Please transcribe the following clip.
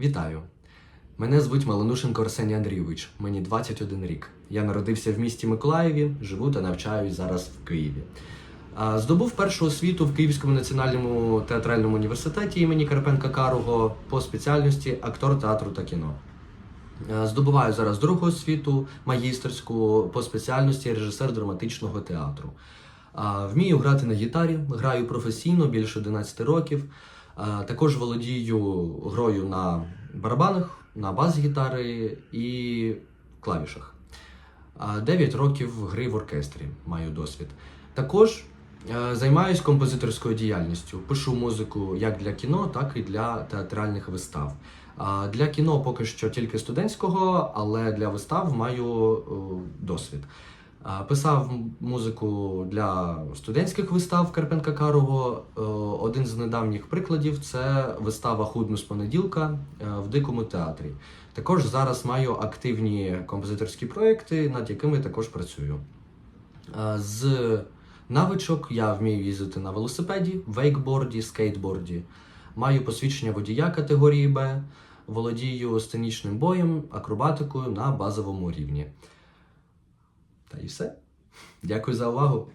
Вітаю! Мене звуть Малонушенко Арсеній Андрійович. Мені 21 рік. Я народився в місті Миколаєві, живу та навчаюсь зараз в Києві. Здобув першу освіту в Київському національному театральному університеті імені Карпенка Карого по спеціальності актор театру та кіно. Здобуваю зараз другу освіту магістерську по спеціальності режисер драматичного театру. Вмію грати на гітарі, граю професійно більше 11 років. Також володію грою на барабанах, на бас-гітари і клавішах. А, 9 років гри в оркестрі маю досвід. Також е, займаюсь композиторською діяльністю. Пишу музику як для кіно, так і для театральних вистав. Для кіно поки що тільки студентського, але для вистав маю е, досвід. Писав музику для студентських вистав Карпенка Карого. Е, Один з недавніх прикладів це вистава Худну з понеділка е, в дикому театрі. Також зараз маю активні композиторські проекти, над якими також працюю. Е, З навичок я вмію їздити на велосипеді, вейкборді, скейтборді. Маю посвідчення водія категорії Б, володію сценічним боєм, акробатикою на базовому рівні. Та і все. Дякую за увагу.